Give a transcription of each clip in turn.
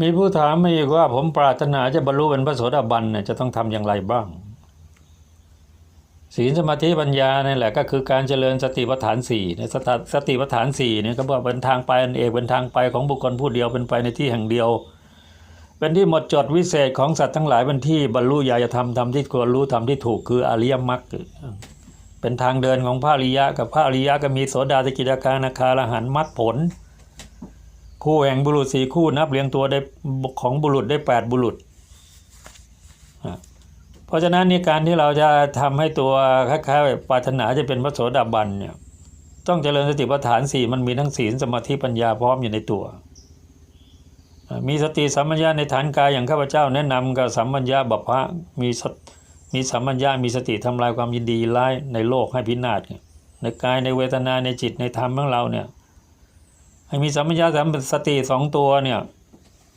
มีผู้ถามมาอีกว่า ผมปรารถนาจะบรรลุเป็นพระโสดาบันเนี่ยจะต้องทำอย่างไรบ้าง ศีลสมาธิปัญญาเนี่ยแหละก็คือการเจริญสติปัฏฐานสี่เนี่ยสตสติปัฏฐานสี่เนี่ยก็บอกเป็นทางไปอันเอกเป็นทางไปของบุคคลผู้เดียวเป็นไปในที่แห่งเดียว เป็นที่หมดจดวิเศษของสัตว์ทั้งหลายเป็นที่บรรลุญาณธรรมธรรมที่ควรรู้ธรรมที่ถูกคืออริยมรรคเป็นทางเดินของพระอริยะกับพระอริยะก็มีโสดาสกิทาคานาคาละหันมรรคผล คู่แห่งบุรุษสี่คู่นับเรียงตัวได้ของบุรุษได้แปดบุรุษ เพราะฉะนั้นในการที่เราจะทำให้ตัวคล้ายๆปรารถนาจะเป็นพระโสดาบันเนี่ยต้องเจริญสติปัฏฐานสี่มันมีทั้งศีลสมาธิปัญญาพร้อมอยู่ในตัว มีสติสัมปัญญาในฐานกายอย่างข้าพเจ้าแนะนำกับสัมปัญญาบัพพะมีสมีสัมปัญญามีสติทำลายความยินดีร้ายในโลกให้พินาศในกายในเวทนาในจิตในธรรมของเราเนี่ย ให้มีสัมปชัญญะสัมสติสองตัวเนี่ย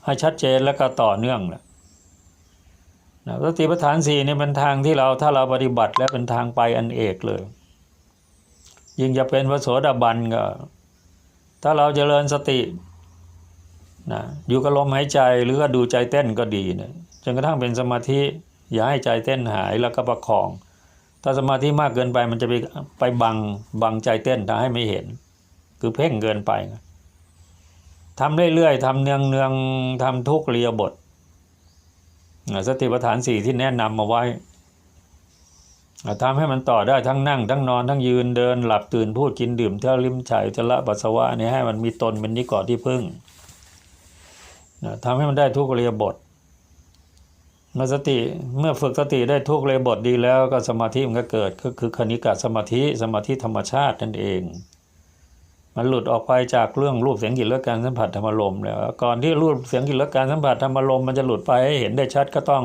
ให้ชัดเจนแล้วก็ต่อเนื่องแหละนะสติปัฏฐานสี่นี่เป็นทางที่เราถ้าเราปฏิบัติแล้วเป็นทางไปอันเอกเลย ยิ่งจะเป็นพระโสดาบันก็ ถ้าเราเจริญสตินะอยู่กับลมหายใจหรือก็ดูใจเต้นก็ดีเนี่ยจนกระทั่งเป็นสมาธิอย่าให้ใจเต้นหายแล้วก็ประคอง ถ้าสมาธิมากเกินไปมันจะไปไปบังบังใจเต้นทำให้ไม่เห็น คือเพ่งเกินไป ทำเรื่อยๆทำเนืองเนืองๆทำทุกเรียบทสติปัฏฐานสี่ที่แนะนำมาไว้ทำให้มันต่อได้ทั้งนั่ง ทั้งนอนทั้งยืนเดินหลับตื่นพูดกินดื่มเที่ยวลิ้มไฉอุจระปัสสาวะนี่ให้มันมีตนเป็นนิกรที่พึ่งทำให้มันได้ทุกเรียบทเมื่อสติเมื่อฝึกสติได้ทุกเรียบทดีแล้วก็สมาธิมันก็เกิดก็คือคณิกะสมาธิสมาธิธรรมชาตินั่นเอง มันหลุดออกไปจากเรื่องรูปเสียงกลิ่นและการสัมผัสธรรมารมแล้วก่อนที่รูปเสียงกลิ่นและการสัมผัสธรรมารมมันจะหลุดไปให้เห็นได้ชัดก็ต้อง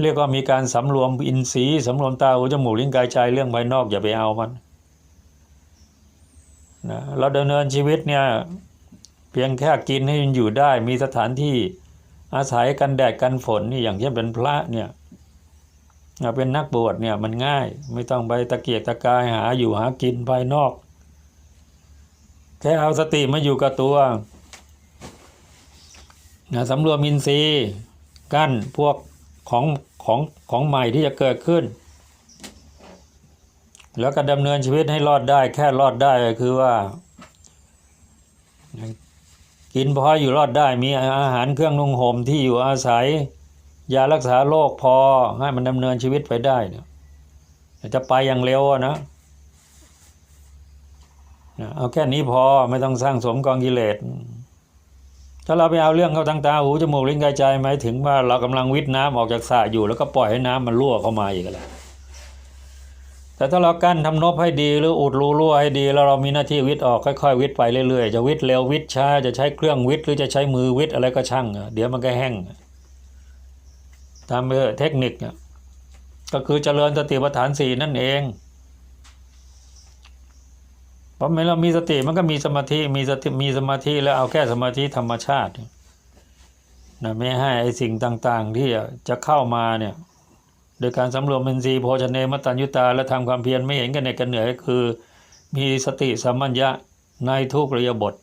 เรียกว่ามีการสำรวมอินทรีย์สำรวมตาหูจมูกลิ้นกายใจเรื่องภายนอกอย่าไปเอามันนะเราดำเนินชีวิตเนี่ยเพียงแค่กินให้มันอยู่ได้ มีสถานที่อาศัยกันแดดกันฝนนี่อย่างเช่นเป็นพระเนี่ยเป็นนักบวชเนี่ยมันง่ายไม่ต้องไปตะเกียกตะกายหาอยู่หากินภายนอก แค่เอาสติมาอยู่กับตัวนะสำรวมอินทรีย์กั้นพวกของของของใหม่ที่จะเกิดขึ้น แล้วก็ดำเนินชีวิตให้รอดได้แค่รอดได้คือว่า กินพออยู่รอดได้มีอาหารเครื่องนุ่งห่มที่อยู่อาศัย ยารักษาโรคพอให้มันดำเนินชีวิตไปได้เนี่ยจะไปอย่างเร็วอะ นะเอาแค่นี้พอไม่ต้องสร้างสมกองกิเลสถ้าเราไปเอาเรื่องเข้าทางตาหูจมูกลิ้นกายใจหมายถึงว่าเรากำลังวิทน้ำออกจากสระอยู่ แล้วก็ปล่อยให้น้ำมันรั่วเข้ามาอีกแล้วแต่ถ้าเรากั้นทำนบให้ดีหรืออุดรูรั่วให้ดี แล้วเรามีหน้าที่วิทออกค่อยๆวิทไปเรื่อยๆจะวิทเร็ววิทช้าจะใช้เครื่องวิทหรือจะใช้มือวิทอะไรก็ช่างเดี๋ยวมันก็แห้งตามเทคนิคก็คือเจริญสติปัฏฐานสี่นั่นเอง พอเมื่อเรามีสติมันก็มีสมาธิมีสติมีสมาธิแล้วเอาแค่สมาธิธรรมชาตินะไม่ให้ไอสิ่งต่างๆ ที่จะเข้ามาเนี่ยโดยการสำรวมเป็นสีโภชเนมตัญยุตา และทำความเพียรไม่เห็นกันในกันเหนื่อยคือมีสติสัมมัญญะในทุกรียบท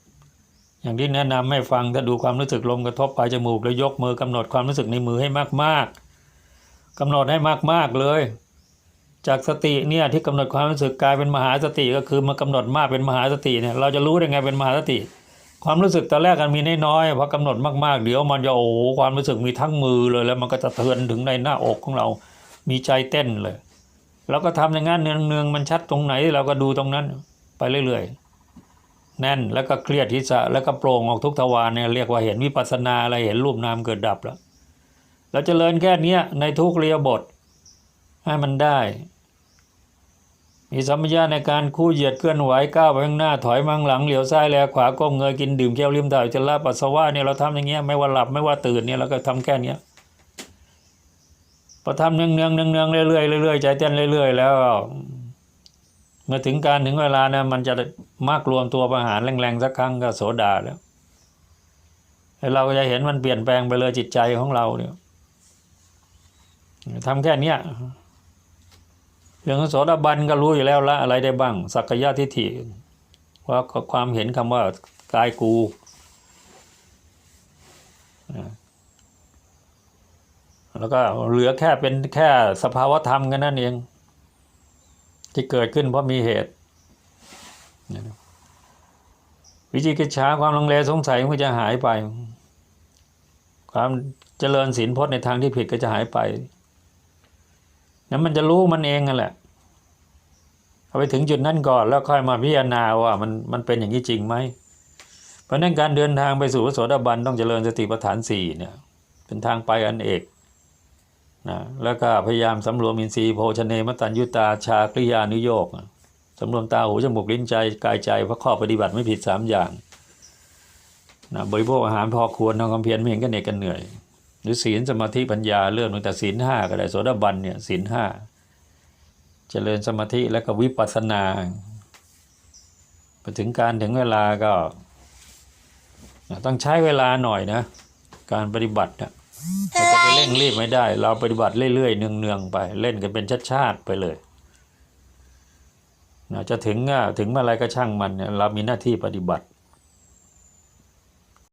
อย่างที่แนะนำให้ฟังถ้าดูความรู้สึกลมกระทบปลายจมูกแล้วยกมือกำหนดความรู้สึกในมือให้มากๆกำหนดให้มากๆเลย จากสติเนี่ยที่กำหนดความรู้สึกกลายเป็นมหาสติก็คือมากำหนดมากเป็นมหาสติเนี่ยเราจะรู้ได้ไงเป็นมหาสติ ความรู้สึกตอนแรกกันมีน้อยๆพอกำหนดมากๆเดี๋ยวมันจะโอ้ความรู้สึกมีทั้งมือเลย แล้วมันก็จะเทือนถึงในหน้าอกของเรา มีใจเต้นเลยเราก็ทำอย่างนั้นเนืองๆมันชัดตรงไหนเราก็ดูตรงนั้น ไปเรื่อยๆแน่นแล้วก็เครียดทิศะแล้วก็โปร่งออกทุกทวารเนี่ยเรียกว่าเห็นวิปัสสนาอะไรเห็นรูปนามเกิดดับแล้วเราจเจริญแค่นี้ในทุกเรียบทให้มันได้ มีสัมปชัญญะในการคู่เหยียดเคลื่อนไหวก้าวไปข้างหน้าถอยมังหลังเหลียวซ้ายแลขวาก้มเงยกินดื่มเคี้วลิ้มถ่ายจะละปัสสาวะเนี่ยเราทำอย่างเงี้ยไม่ว่าหลับไม่ว่าตื่นเนี่ยเราก็ทำแค่เนี้ยพอทำเนืองเนืองเนืองเนืองเรื่อยๆเรื่อยๆใจเต้นเรื่อยๆแล้วเมื่อถึงการถึงเวลาเนี่ยมันจะมากรวมตัวประหารแรงๆสักครั้งก็โสดาแล้วเราก็จะเห็นมันเปลี่ยนแปลงไปเลยจิตใจของเราเนี่ยทำแค่เนี้ย องของโสดาบันก็รู้อยู่แล้วละอะไรได้บ้าง สักกายทิฏฐิว่าความเห็นคำว่ากายกูแล้วก็เหลือแค่เป็นแค่สภาวธรรมกันนั่นเอง ที่เกิดขึ้นเพราะมีเหตุวิจิกิจฉาความลังเลสงสัยมันก็จะหายไป ความเจริญศีลพจน์ในทางที่ผิดก็จะหายไป นั้นมันจะรู้มันเองนั่นแหละเอาไปถึงจุดนั้นก่อนแล้วค่อยมาพิจารณาว่ามันมันเป็นอย่างนี้จริงไหมเพราะนั้นการเดินทางไปสู่พระโสดาบันต้องเจริญสติปัฏฐานสี่เนี่ย เป็นทางไปอันเอกนะแล้วก็พยายามสำรวมอินทรีย์โภชเนมตัญยุตาชากริยานุโยกสำรวมตาหูจมูกลิ้นใจกายใจเพราะข้อปฏิบัติไม่ผิดสามอย่างนะบริโภคอาหารพอควรทำความเพียรไม่เห็นกันเหน็ดกันเหนื่อย รือศีลสมาธิปัญญาเรื่องตั้งแต่ศีลห้าก็ได้โสดาบันเนี่ยศีลห้าเจริญสมาธิแล้วก็วิปัสสนาไปถึงการถึงเวลาก็ต้องใช้เวลาหน่อยนะ การปฏิบัติเนี่ยเราจะไปเร่งรีบไม่ได้ เราปฏิบัติเรื่อยๆเนืองๆไปเล่นกันเป็นชาติๆไปเลยนะจะถึงถึงเมื่อไรก็ช่างมันเนี่ยเรามีหน้าที่ปฏิบัติ